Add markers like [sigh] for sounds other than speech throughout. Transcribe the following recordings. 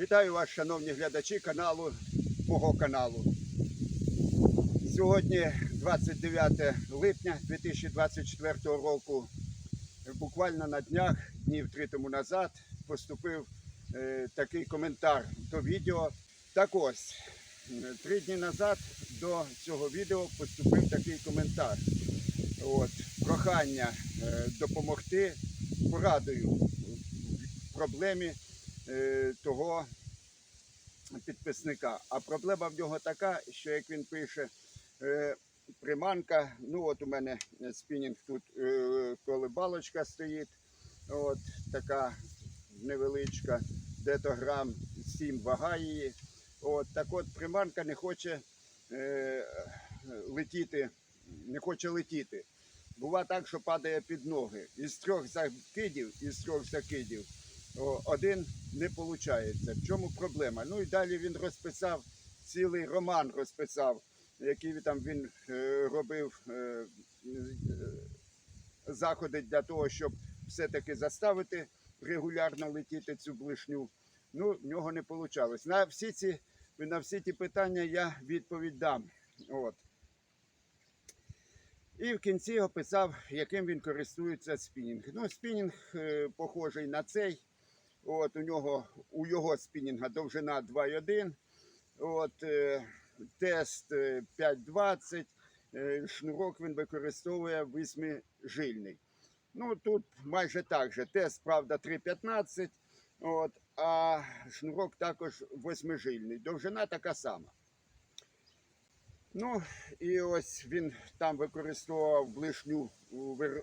Вітаю вас, шановні глядачі каналу, мого каналу. Сьогодні 29 липня 2024 року. Буквально на днях, днів три тому назад, поступив е, такий коментар до відео. Так ось, три дні назад до цього відео поступив такий коментар. От, прохання е, допомогти порадою в проблемі того підписника. А проблема в нього така, що як він пише, е, приманка, ну от у мене спінінг тут е, колебалочка стоїть, от така невеличка, де-то грам 7 вага її. От, так от приманка не хоче е, летіти, не хоче летіти. Бува так, що падає під ноги. Із трьох закидів, із трьох закидів один не виходить. В чому проблема? Ну і далі він розписав цілий роман, розписав, який там він е, робив е, е, заходи для того, щоб все-таки заставити регулярно летіти цю блишню. Ну, в нього не вийшло. На всі ці, на всі ті питання я відповідь дам. От. І в кінці описав, яким він користується спінінг. Ну, спінінг е, похожий на цей. От у нього у його спінінга довжина 2,1. От е, тест е, 5,20. Е, шнурок він використовує восьмижильний. Ну тут майже так же. Тест, правда, 3,15. От, а шнурок також восьмижильний. Довжина така сама. Ну, і ось він там використовував блишню е,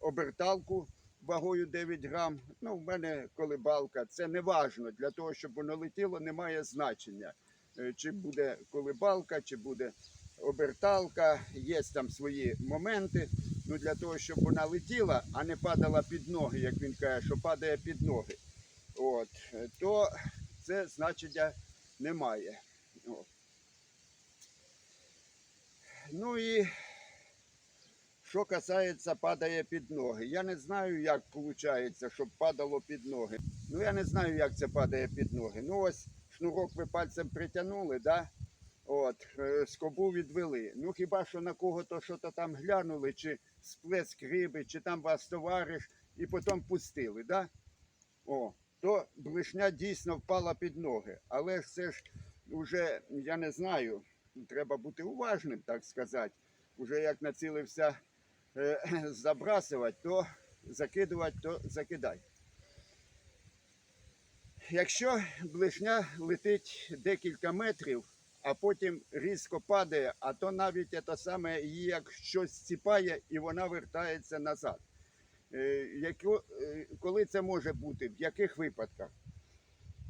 оберталку вагою 9 грам. Ну, в мене колебалка. Це не важно. Для того, щоб воно летіло, немає значення. Е, Чи буде колебалка, чи буде оберталка. Є там свої моменти. Ну, для того, щоб вона летіла, а не падала під ноги, як він каже, що падає під ноги. От, е, то це значення немає. От. Ну і що касається падає під ноги. Я не знаю, як виходить, щоб падало під ноги. Ну я не знаю, як це падає під ноги. Ну ось шнурок ви пальцем притягнули, да? От, е, скобу відвели. Ну хіба що на кого-то що то там глянули, чи сплеск риби, чи там вас товариш, і потім пустили, да? О, то блишня дійсно впала під ноги. Але ж це ж вже, я не знаю, треба бути уважним, так сказати. Уже як націлився [clears throat] забрасувати, то закидувати, то закидай. Якщо блишня летить декілька метрів, а потім різко падає, а то навіть це саме її як щось ціпає і вона вертається назад. Е, е, коли це може бути? В яких випадках?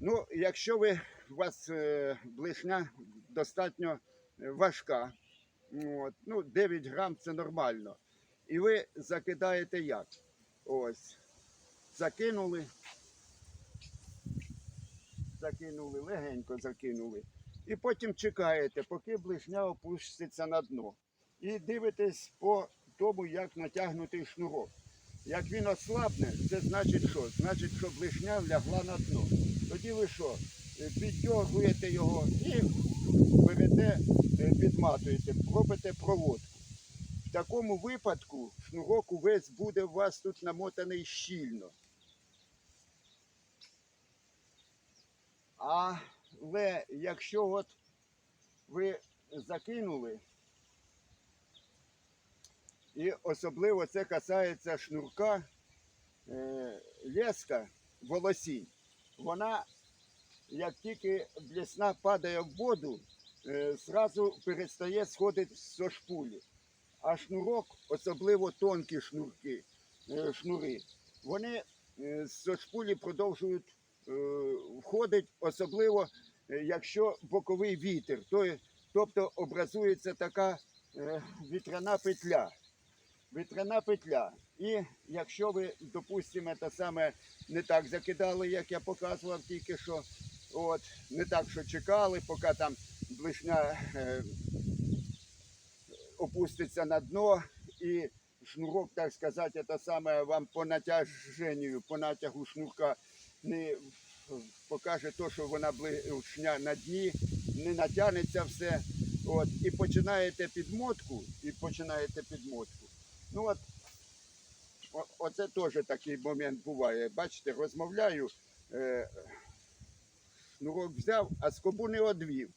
Ну, якщо ви, у вас е, блишня достатньо е, важка, от, ну, 9 грам це нормально. І ви закидаєте як? Ось. Закинули. Закинули, легенько закинули. І потім чекаєте, поки блишня опуститься на дно. І дивитесь по тому, як натягнутий шнурок. Як він ослабне, це значить що? Значить, що блишня лягла на дно. Тоді ви що? Е, Піддьоргуєте його і берете, е, підматуєте, робите проводку. Такому випадку шнурок увесь буде у вас тут намотаний щільно. Але якщо от ви закинули, і особливо це касається шнурка е, леска волосінь, вона, як тільки блісна падає в воду, е, зразу перестає сходити з шпулі. А шнурок, особливо тонкі шнурки, е, шнури, вони е, з шпулі продовжують е, входити, особливо якщо боковий вітер, тобто образується така вітряна петля. Вітряна петля. І якщо ви, допустимо, те саме не так закидали, як я показував тільки що, от, не так, що чекали, поки там блишня опуститься на дно і шнурок, так сказати, це саме вам по натяженню, по натягу шнурка не покаже то, що вона блишня на дні, не натягнеться все. От, і починаєте підмотку, і починаєте підмотку. Ну от, о- оце теж такий момент буває. Бачите, розмовляю, е, шнурок взяв, а скобу не одвів.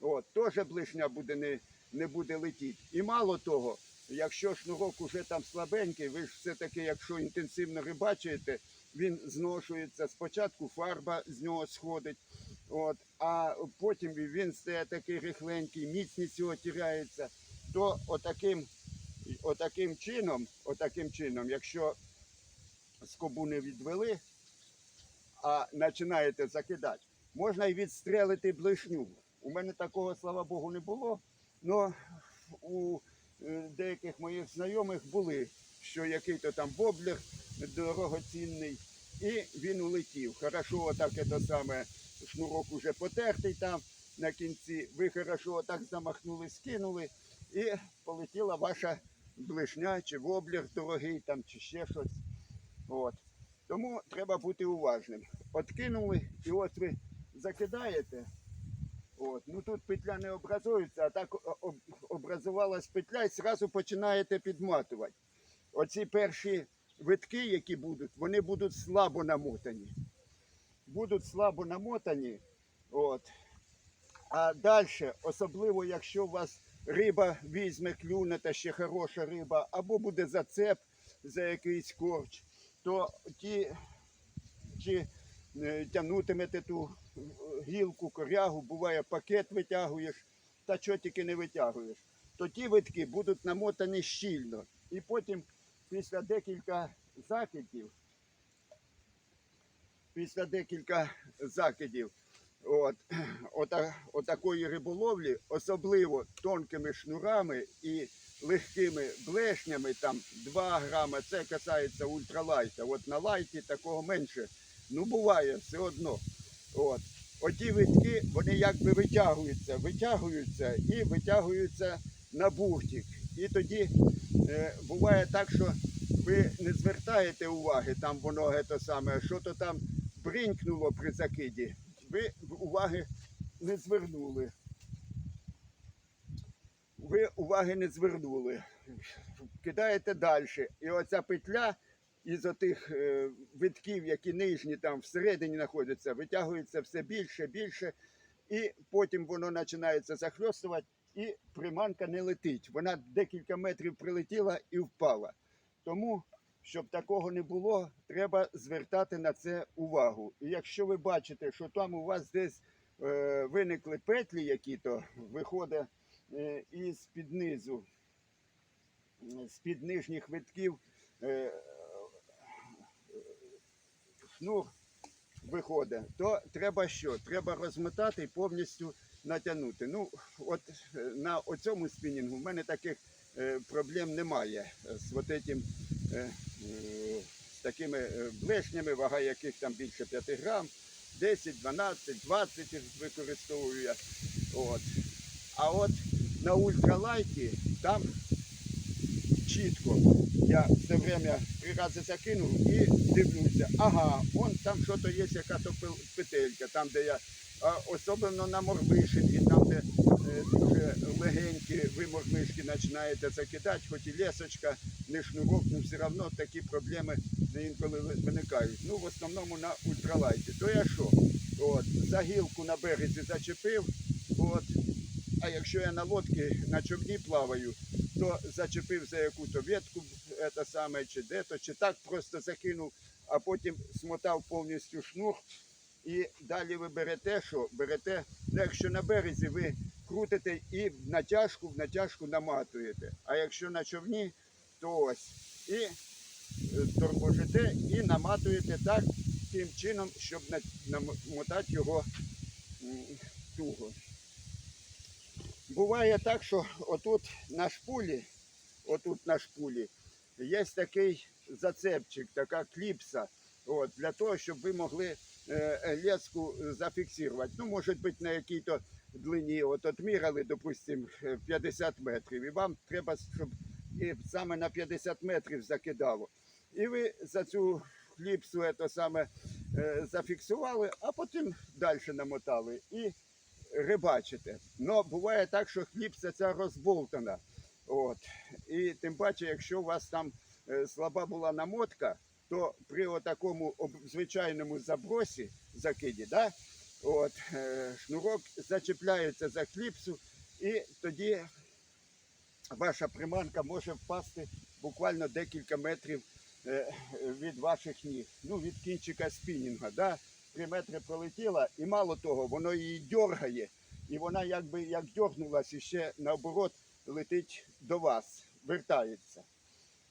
От, теж блишня буде не, не буде летіти. І мало того, якщо шнурок уже там слабенький, ви ж все-таки, якщо інтенсивно рибачуєте, він зношується. Спочатку фарба з нього сходить, от, а потім він стає такий рихленький, міцність його тіряється, то отаким, отаким чином, отаким чином, якщо скобу не відвели, а починаєте закидати, можна і відстрелити блишню. У мене такого, слава Богу, не було. Але у е, деяких моїх знайомих були, що який-то там воблер дорогоцінний, і він улетів. Хорошо, отак це саме шнурок уже потертий там на кінці. Ви хорошо отак замахнули, скинули, і полетіла ваша блишня чи воблер дорогий там, чи ще щось. От. Тому треба бути уважним. Откинули, і от ви закидаєте. От. Ну тут петля не образується, а так об- образувалась петля і одразу починаєте підматувати. Оці перші витки, які будуть, вони будуть слабо намотані. Будуть слабо намотані. От. А далі, особливо, якщо у вас риба візьме, клюне та ще хороша риба, або буде зацеп за якийсь корч, то ті, чи тягнутимете ту е, гілку, корягу, буває пакет витягуєш, та що тільки не витягуєш, то ті витки будуть намотані щільно. І потім після декілька закидів, після декілька закидів, от, ота, отакої риболовлі, особливо тонкими шнурами і легкими блешнями, там 2 грами, це касається ультралайта. От на лайті такого менше. Ну, буває все одно. От. Оті витки, вони якби витягуються, витягуються і витягуються на бухтик. І тоді е, буває так, що ви не звертаєте уваги, там воно те саме, що то там бринькнуло при закиді. Ви уваги не звернули. Ви уваги не звернули. Кидаєте далі. І оця петля із отих е, витків, які нижні там всередині знаходяться, витягується все більше, більше, і потім воно починається захльостувати, і приманка не летить. Вона декілька метрів прилетіла і впала. Тому, щоб такого не було, треба звертати на це увагу. І якщо ви бачите, що там у вас десь е, виникли петлі, які-то виходить е, із під низу, з під нижніх витків. Е, шнур виходить, то треба що? Треба розмотати і повністю натягнути. Ну, от е, на оцьому спінінгу в мене таких е, проблем немає з от этим, е, з такими блешнями, вага яких там більше 5 грам, 10, 12, 20 використовую я. От. А от на ультралайті там чітко. Я все время три рази закинув і дивлюся, ага, он там що-то є, яка то петелька, там, де я, особливо на мормишинці, там, де е, дуже легенькі ви мормишки починаєте закидати, хоч і лесочка, не шнурок, ну все одно такі проблеми інколи виникають. Ну, в основному на ультралайті. То я що? От, за на березі зачепив, от, а якщо я на лодці на човні плаваю, то зачепив за яку-то ветку, це саме, чи де-то, чи так просто закинув, а потім смотав повністю шнур. І далі ви берете що? Берете, ну, якщо на березі ви крутите і в натяжку, в натяжку наматуєте. А якщо на човні, то ось. І е, торможите і наматуєте так, тим чином, щоб намотати його туго. Буває так, що отут на шпулі, отут на шпулі, є такий зацепчик, така кліпса, от, для того, щоб ви могли е, леску зафіксувати. Ну, може бути, на якій-то длині, от отміряли, допустимо, 50 метрів, і вам треба, щоб і саме на 50 метрів закидало. І ви за цю кліпсу, це саме, е, зафіксували, а потім далі намотали і рибачите. Ну, буває так, що хлібця ця розболтана. От. І тим паче, якщо у вас там е, слаба була намотка, то при такому звичайному забросі, закиді, да, от, е, шнурок зачіпляється за кліпсу, і тоді ваша приманка може впасти буквально декілька метрів е, від ваших ніг, ну, від кінчика спінінга. Да? Три метри пролетіла, і мало того, воно її дьоргає, і вона якби як дьорнулась, і ще наоборот летить до вас, вертається.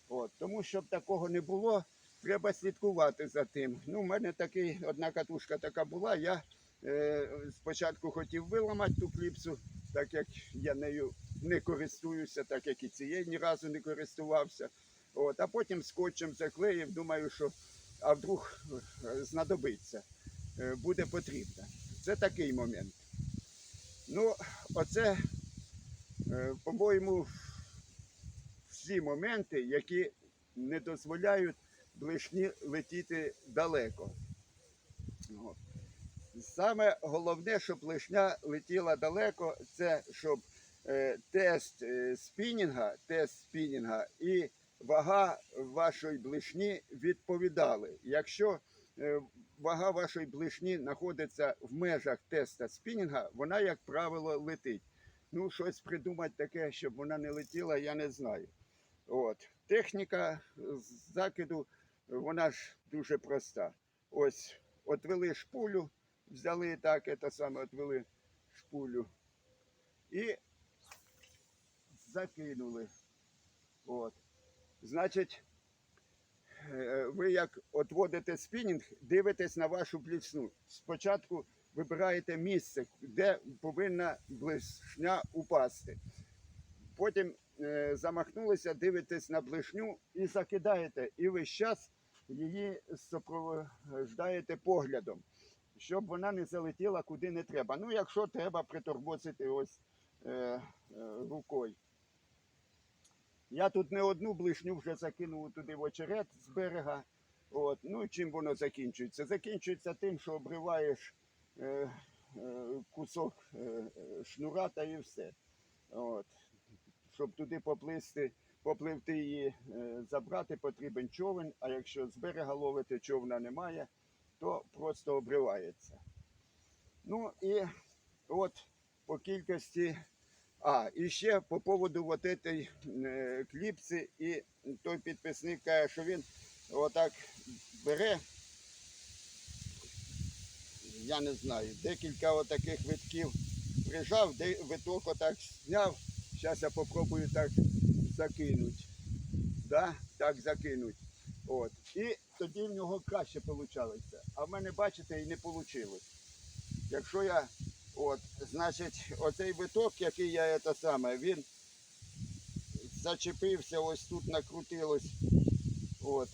От. Тому щоб такого не було, треба слідкувати за тим. Ну, у мене такий, одна катушка така була. Я е, спочатку хотів виламати ту кліпсу, так як я нею не користуюся, так як і цією ні разу не користувався. От, а потім скотчем заклеїв, думаю, що а вдруг е, знадобиться, буде потрібно. Це такий момент. Ну, оце, е, по-моєму, всі моменти, які не дозволяють блишні летіти далеко. Саме головне, щоб лишня летіла далеко, це щоб е, тест е, спінінга, тест спінінга і вага вашої блишні відповідали. Якщо е, вага вашої блишні знаходиться в межах теста спінінга, вона, як правило, летить. Ну, щось придумати таке, щоб вона не летіла, я не знаю. От. Техніка закиду, вона ж дуже проста. Ось, отвели шпулю, взяли так, це саме отвели шпулю і закинули. От. Значить, ви як отводите спінінг, дивитесь на вашу блісну. Спочатку вибираєте місце, де повинна блишня упасти. Потім е, замахнулися, дивитесь на блишню і закидаєте. І ви час її супроводжаєте поглядом, щоб вона не залетіла куди не треба. Ну, якщо треба приторбоцити ось е, е, рукою. Я тут не одну блишню вже закинув туди в очерет з берега. От. Ну, чим воно закінчується? Закінчується тим, що обриваєш е, е, кусок е, шнура та і все. От. Щоб туди поплисти, попливти її, е, забрати, потрібен човен, а якщо з берега ловити човна немає, то просто обривається. Ну і от по кількості. А, і ще по поводу вот этой е, кліпси, і той підписник каже, що він отак бере, я не знаю, декілька отаких витків прижав, де виток отак зняв. Зараз я попробую так закинути. Да? Так закинуть. От. І тоді в нього краще вийшло. А в мене, бачите, і не вийшло. Якщо я От, значить, оцей виток, який я це саме, він зачепився, ось тут накрутилось. От.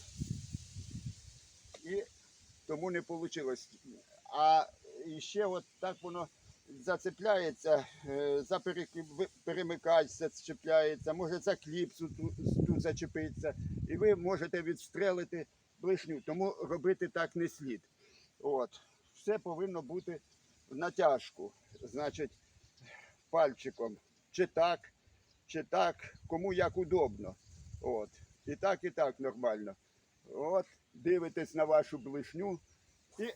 І тому не вийшло. А ще от так воно зацепляється, е, за перемикач зачепляється, може за кліпсу тут, зачепиться. І ви можете відстрелити блишню. Тому робити так не слід. От. Все повинно бути натяжку. Значить, пальчиком. Чи так, чи так, кому як удобно. От. І так, і так нормально. От, дивитесь на вашу блишню і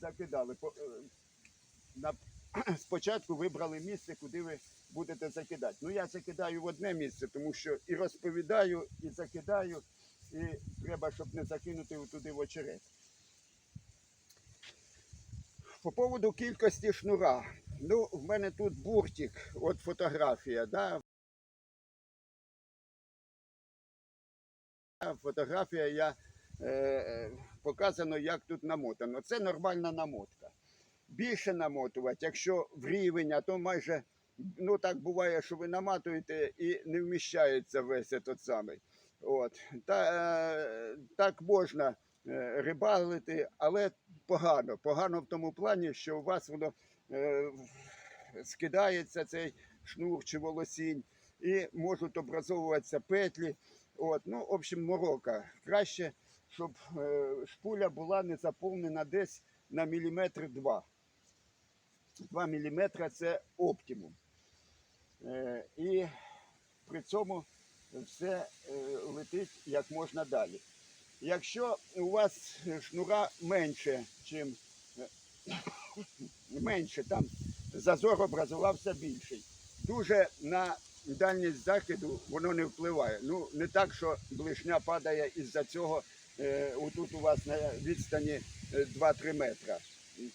закидали. Е, [clears throat] спочатку вибрали місце, куди ви будете закидати. Ну, я закидаю в одне місце, тому що і розповідаю, і закидаю, і треба, щоб не закинути туди в очерет. По поводу кількості шнура. Ну, в мене тут буртик, от фотографія, да. Фотографія я е, е, показано, як тут намотано. Це нормальна намотка. Більше намотувати, якщо в рівень, а то майже, ну так буває, що ви наматуєте і не вміщається весь этот самий. От. Та, е, так можна рибалити, але погано. Погано в тому плані, що у вас воно е, скидається цей шнур чи волосінь, і можуть образовуватися петлі. От, ну, в общем, морока. Краще, щоб е, шпуля була не заповнена десь на міліметр два. 2 мм це оптимум. Е, і при цьому все е, летить як можна далі. Якщо у вас шнура менше, чим е, [coughs] менше, там зазор образувався більший. Дуже на дальність закиду воно не впливає. Ну, не так, що блишня падає із-за цього, е, отут у вас на відстані е, 2-3 метра.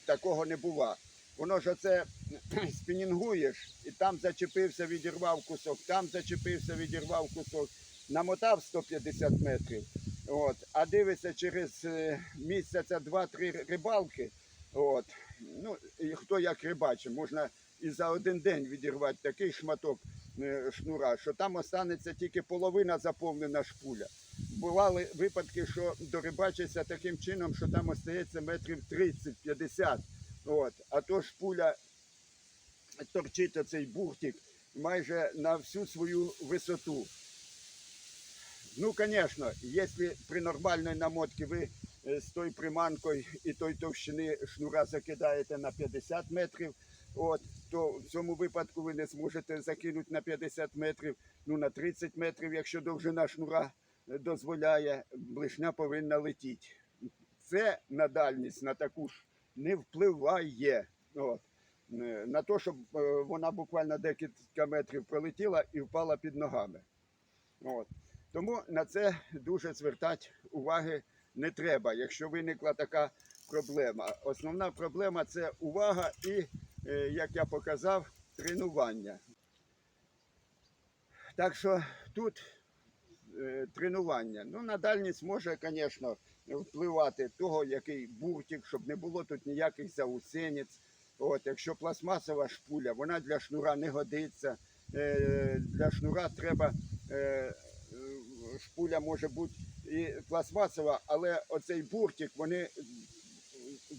Такого не бува. Воно ж оце [coughs] спінінгуєш, і там зачепився, відірвав кусок, там зачепився, відірвав кусок, намотав 150 метрів. От, а дивишся через е, місяця два-три рибалки. От, ну, і хто як рибачить, можна і за один день відірвати такий шматок е, шнура, що там останеться тільки половина заповнена шпуля. Бували випадки, що дорибачиться таким чином, що там остається метрів 30-50. От, а то шпуля торчить оцей буртик майже на всю свою висоту. Ну, звісно, якщо при нормальній намотці ви е, з тою приманкою і той товщини шнура закидаєте на 50 метрів, от, то в цьому випадку ви не зможете закинути на 50 метрів, ну на 30 метрів, якщо довжина шнура дозволяє, блишня повинна летіти. Це на дальність, на таку ж не впливає. От. Е, На те, щоб е, вона буквально декілька метрів пролетіла і впала під ногами. От. Тому на це дуже звертати уваги не треба, якщо виникла така проблема. Основна проблема це увага і, е, як я показав, тренування. Так що тут е, тренування. Ну, на дальність може, звісно, впливати того, який буртик, щоб не було тут ніяких заусениць. От, якщо пластмасова шпуля, вона для шнура не годиться. Е, для шнура треба шпуля може бути і пластмасова, але оцей буртик, вони,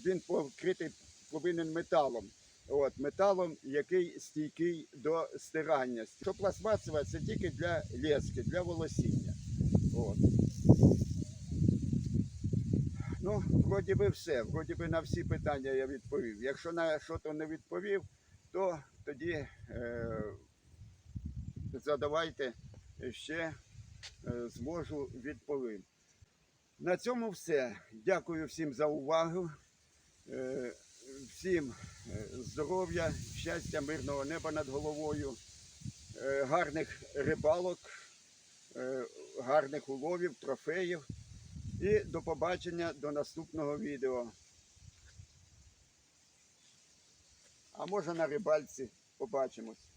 він покритий повинен металом. От, металом, який стійкий до стирання. Що пластмасова, це тільки для лески, для волосіння. От. Ну, вроді би все. Вроді би на всі питання я відповів. Якщо на щось не відповів, то тоді е, задавайте ще зможу відповім. На цьому все. Дякую всім за увагу. Е, всім е, здоров'я, щастя, мирного неба над головою, е, гарних рибалок, е, гарних уловів, трофеїв. І до побачення до наступного відео. А може на рибальці побачимось.